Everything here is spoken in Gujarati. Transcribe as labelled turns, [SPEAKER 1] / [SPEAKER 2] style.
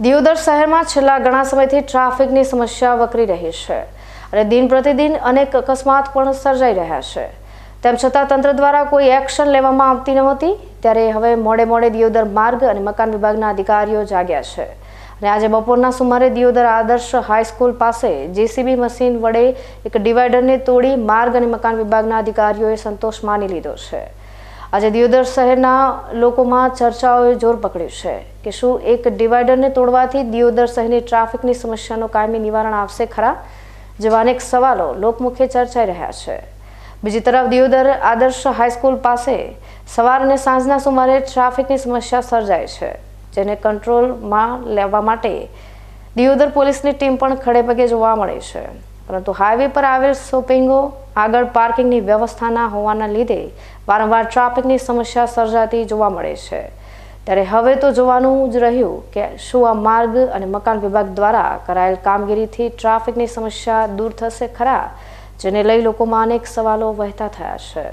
[SPEAKER 1] દિયોદર શહેરમાં છેલ્લા ઘણા સમયથી ટ્રાફિકની સમસ્યા વકરી રહી છે અને દિન પ્રતિદિન અનેક અકસ્માત પણ સર્જાઈ રહ્યા છે. તેમ છતાં તંત્ર દ્વારા કોઈ એક્શન લેવામાં આવતી નહોતી ત્યારે હવે મોડે મોડે દિયોદર માર્ગ અને મકાન વિભાગના અધિકારીઓ જાગ્યા છે. અને આજે બપોરના સુમારે દિયોદર આદર્શ હાઈસ્કૂલ પાસે જેસીબી મશીન વડે એક ડિવાઈડરને તોડી માર્ગ અને મકાન વિભાગના અધિકારીઓએ સંતોષ માની લીધો છે. આજે દિયોદર શહેરના લોકોમાં ચર્ચાઓએ જોર પકડ્યું છે કે શું એક ડિવાઈડરને તોડવાથી દિયોદર શહેરની ટ્રાફિકની સમસ્યાનું કાયમી નિવારણ આવશે ખરા? જેવા અનેક સવાલો લોકમુખે ચર્ચાઈ રહ્યા છે. બીજી તરફ દિયોદર આદર્શ હાઈસ્કૂલ પાસે સવાર અને સાંજના સુમારે ટ્રાફિકની સમસ્યા સર્જાય છે, જેને કંટ્રોલમાં લેવા માટે દિયોદર પોલીસની ટીમ પણ ખડેપગે જોવા મળે છે. પરંતુ હાઈવે પર આવેલ શોપિંગો આગળ પાર્કિંગની વ્યવસ્થા ના હોવાના લીધે વારંવાર ટ્રાફિકની સમસ્યા સર્જાતી જોવા મળે છે. ત્યારે હવે તો જોવાનું જ રહ્યું કે શું આ માર્ગ અને મકાન વિભાગ દ્વારા કરાયેલ કામગીરીથી ટ્રાફિકની સમસ્યા દૂર થશે ખરા, જેને લઈ લોકોમાં અનેક સવાલો વહેતા થયા છે.